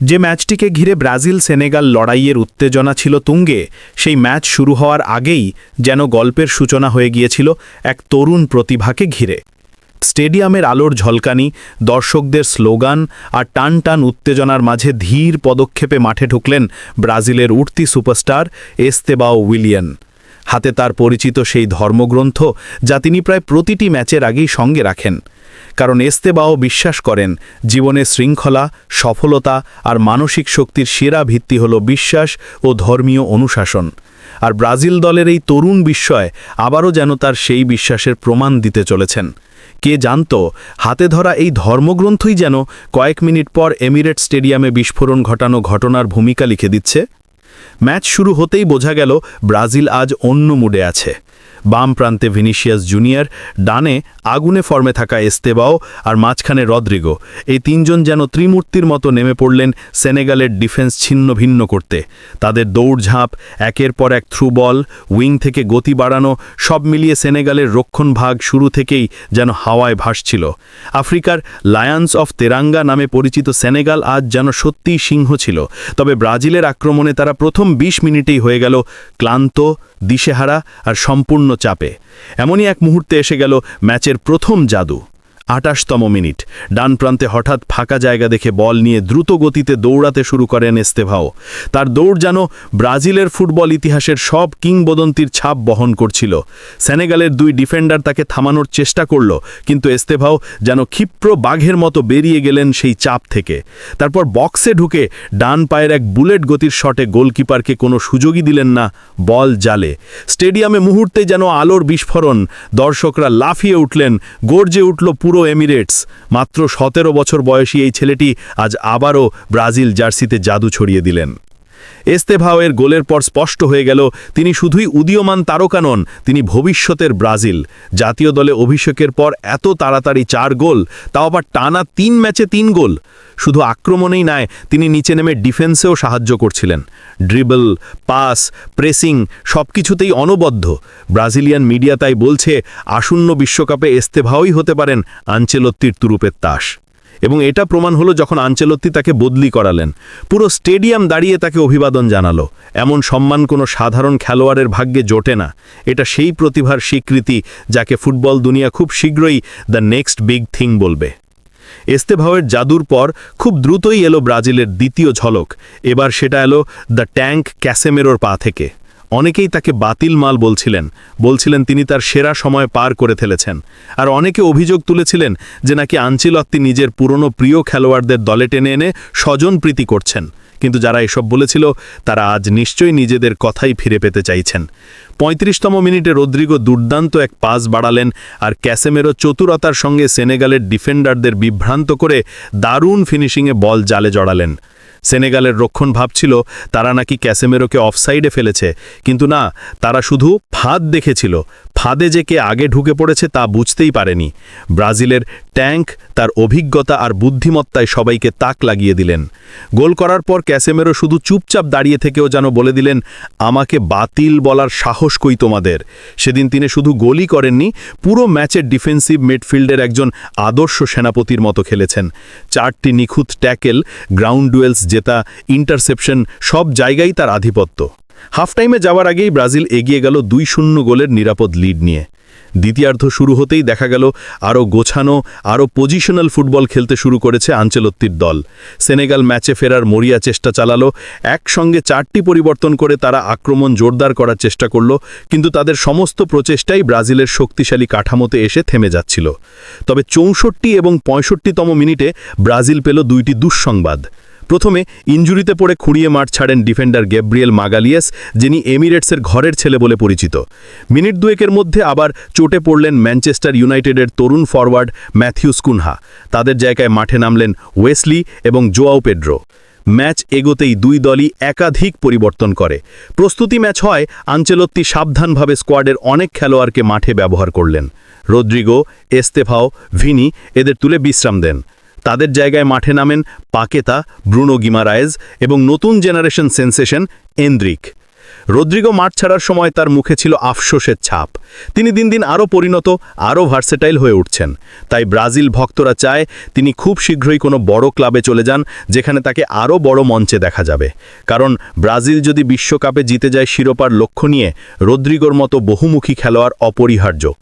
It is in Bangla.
যে ম্যাচটিকে ঘিরে ব্রাজিল সেনেগাল লড়াইয়ের উত্তেজনা ছিল তুঙ্গে, সেই ম্যাচ শুরু হওয়ার আগেই যেন গল্পের সূচনা হয়ে গিয়েছিল এক তরুণ প্রতিভাকে ঘিরে। স্টেডিয়ামের আলোর ঝলকানি, দর্শকদের স্লোগান আর টান টান উত্তেজনার মাঝে ধীর পদক্ষেপে মাঠে ঢুকলেন ব্রাজিলের উঠতি সুপারস্টার এস্তেবাও উইলিয়ান। হাতে তার পরিচিত সেই ধর্মগ্রন্থ যা তিনি প্রায় প্রতিটি ম্যাচের আগেই সঙ্গে রাখেন। কারণ এস্তেবাও বিশ্বাস করেন জীবনে শৃঙ্খলা, সফলতা আর মানসিক শক্তির সেরা ভিত্তি হল বিশ্বাস ও ধর্মীয় অনুশাসন। আর ব্রাজিল দলের এই তরুণ বিস্ময় আবারও যেন তার সেই বিশ্বাসের প্রমাণ দিতে চলেছেন। কে জানত, হাতে ধরা এই ধর্মগ্রন্থই যেন কয়েক মিনিট পর এমিরেট স্টেডিয়ামে বিস্ফোরণ ঘটানো ঘটনার ভূমিকা লিখে দিচ্ছে? ম্যাচ শুরু হতেই বোঝা গেল, ব্রাজিল আজ অন্য মুডে আছে। বাম প্রান্তে ভিনিসিয়াস জুনিয়র, ডানে আগুনে ফর্মে থাকা এস্তেবাও আর মাঝখানে রদ্রিগো। এই তিনজন যেন ত্রিমূর্তির মতো নেমে পড়লেন সেনেগালের ডিফেন্স ছিন্ন ভিন্ন করতে। তাদের দৌড়ঝাঁপ, একের পর এক থ্রু বল, উইং থেকে গতি বাড়ানো, সব মিলিয়ে সেনেগালের রক্ষণ ভাগ শুরু থেকেই যেন হাওয়ায় ভাসছিল। আফ্রিকার লায়ন্স অফ তেরাঙ্গা নামে পরিচিত সেনেগাল আজ যেন সত্যিই সিংহ ছিল। তবে ব্রাজিলের আক্রমণে তারা প্রথম ২০ মিনিটেই হয়ে গেল ক্লান্ত, দিশেহারা আর সম্পূর্ণ চাপে। এমনই এক মুহূর্তে এসে গেল ম্যাচের প্রথম জাদু। আটাশতম মিনিট। ডান প্রান্তে হঠাৎ ফাঁকা জায়গা দেখে বল নিয়ে দ্রুত গতিতে দৌড়াতে শুরু করেন এস্তেভাও। তার দৌড় যেন ব্রাজিলের ফুটবল ইতিহাসের সব কিংবদন্তির ছাপ বহন করছিল। সেনেগালের দুই ডিফেন্ডার তাকে থামানোর চেষ্টা করল, কিন্তু এস্তেভাও যেন ক্ষিপ্র বাঘের মতো বেরিয়ে গেলেন সেই চাপ থেকে। তারপর বক্সে ঢুকে ডান পায়ের এক বুলেট গতির শটে গোলকিপারকে কোনো সুযোগই দিলেন না, বল জালে। স্টেডিয়ামে মুহূর্তে যেন আলোর বিস্ফোরণ, দর্শকরা লাফিয়ে উঠলেন, গর্জে উঠল পুরো এমিরেটস। মাত্র সতেরো বছর বয়সী এই ছেলেটি আজ আবারও ব্রাজিল জার্সিতে জাদু ছড়িয়ে দিলেন। এস্তেভাওয়ের গোলের পর স্পষ্ট হয়ে গেল, তিনি শুধুই উদীয়মান তারকা নন, তিনি ভবিষ্যতের ব্রাজিল। জাতীয় দলে অভিষেকের পর এত তাড়াতাড়ি চার গোল, তাও আবার টানা তিন ম্যাচে তিন গোল। শুধু আক্রমণেই নয়, তিনি নিচে নেমে ডিফেন্সেও সাহায্য করছিলেন। ড্রিবল, পাস, প্রেসিং সব কিছুতেই ব্রাজিলিয়ান মিডিয়া তাই বলছে, আসন্ন বিশ্বকাপে এস্তেভাওই হতে পারেন আঞ্চেলত্তির তুরুপের তাস। এবং এটা প্রমাণ হলো যখন আঞ্চলত্তি তাকে বদলি করালেন। পুরো স্টেডিয়াম দাঁড়িয়ে তাকে অভিবাদন জানালো। এমন সম্মান কোনো সাধারণ খেলোয়াড়ের ভাগ্যে জোটে না। এটা সেই প্রতিভার স্বীকৃতি যাকে ফুটবল দুনিয়া খুব শীঘ্রই দ্য নেক্সট বিগ থিং বলবে। এস্তেভাওয়ের জাদুর পর খুব দ্রুতই এলো ব্রাজিলের দ্বিতীয় ঝলক। এবার সেটা এলো দ্য ট্যাঙ্ক ক্যাসেমেরোর পা থেকে অনেকেই তাকে বাতিল মাল বলছিলেন। বলছিলেন তিনি তার সেরা সময় পার করে ফেলেছেন। আর অনেকে অভিযোগ তুলেছিলেন যে নাকি আঞ্চিলত্তি নিজের পুরনো প্রিয় খেলোয়াড়দের দলে টেনে এনে স্বজন প্রীতি করছেন। কিন্তু যারা এসব বলেছিল, তারা আজ নিশ্চয়ই নিজেদের কথাই ফিরে পেতে চাইছেন। পঁয়ত্রিশতম মিনিটে রদ্রিগো দুর্দান্ত এক পাস বাড়ালেন আর ক্যাসেমেরো চতুরতার সঙ্গে সেনেগালের ডিফেন্ডারদের বিভ্রান্ত করে দারুণ ফিনিশিংয়ে বল জালে জড়ালেন। সেনেগালের রক্ষণ ভাবছিল তারা নাকি ক্যাসেমেরোকে অফসাইডে ফেলেছে। কিন্তু না তারা শুধু ফাঁদ দেখেছিল। ফাঁদে যে কে আগে ঢুকে পড়েছে তা বুঝতেই পারেনি। ব্রাজিলের ট্যাঙ্ক তার অভিজ্ঞতা আর বুদ্ধিমত্তায় সবাইকে তাক লাগিয়ে দিলেন। গোল করার পর ক্যাসেমেরো শুধু চুপচাপ দাঁড়িয়ে থেকেও যেন বলে দিলেন, আমাকে বাতিল বলার সাহস কই তোমাদের? সেদিন তিনি শুধু গোলই করেননি, পুরো ম্যাচের ডিফেন্সিভ মিডফিল্ডের একজন আদর্শ সেনাপতির মতো খেলেছেন। চারটি নিখুঁত ট্যাকেল, গ্রাউন্ড ডুয়েলস, জেতা, ইন্টারসেপশন সব জায়গায় তার আধিপত্য। হাফ টাইমে যাওয়ার আগেই ব্রাজিল এগিয়ে গেল দুই শূন্য গোলের নিরাপদ লিড নিয়ে। দ্বিতীয়ার্ধ শুরু হতেই দেখা গেল আরও গোছানো, আরও পজিশনাল ফুটবল খেলতে শুরু করেছে আঞ্চলত্তির দল। সেনেগাল ম্যাচে ফেরার মরিয়া চেষ্টা চালালো, একসঙ্গে চারটি পরিবর্তন করে তারা আক্রমণ জোরদার করার চেষ্টা করল, কিন্তু তাদের সমস্ত প্রচেষ্টাই ব্রাজিলের শক্তিশালী কাঠামোতে এসে থেমে যাচ্ছিল। তবে চৌষট্টি এবং পঁয়ষট্টিতম মিনিটে ব্রাজিল পেল দুইটি দুঃসংবাদ। প্রথমে ইঞ্জুরিতে পড়ে খুঁড়িয়ে মাঠ ছাড়েন ডিফেন্ডার গ্যাব্রিয়েল মাগালিয়াস, যিনি এমিরেটসের ঘরের ছেলে বলে পরিচিত। মিনিট দুয়েকের মধ্যে আবার চোটে পড়লেন ম্যানচেস্টার ইউনাইটেডের তরুণ ফরওয়ার্ড ম্যাথিউস কুনহা। তাদের জায়গায় মাঠে নামলেন ওয়েসলি এবং জোয়াও পেড্রো। ম্যাচ এগোতেই দুই দলই একাধিক পরিবর্তন করে। প্রস্তুতি ম্যাচ হয় আঞ্চেলত্তি সাবধানভাবে স্কোয়াডের অনেক খেলোয়াড়কে মাঠে ব্যবহার করলেন। রদ্রিগো, এস্তেফাও, ভিনি এদের তুলে বিশ্রাম দেন। তাদের জায়গায় মাঠে নামেন পাকেতা, ব্রুনো গিমারায়েজ এবং নতুন জেনারেশন সেন্সেশন এন্দ্রিক। রদ্রিগো মাঠ ছাড়ার সময় তার মুখে ছিল আফসোসের ছাপ। তিনি দিন দিন আরও পরিণত, আরও ভার্সেটাইল হয়ে উঠছেন। তাই ব্রাজিল ভক্তরা চায় তিনি খুব শীঘ্রই কোনো বড় ক্লাবে চলে যান, যেখানে তাকে আরও বড় মঞ্চে দেখা যাবে। কারণ ব্রাজিল যদি বিশ্বকাপে জিতে যায় শিরোপার লক্ষ্য নিয়ে রদ্রিগোর মতো বহুমুখী খেলোয়াড় অপরিহার্য।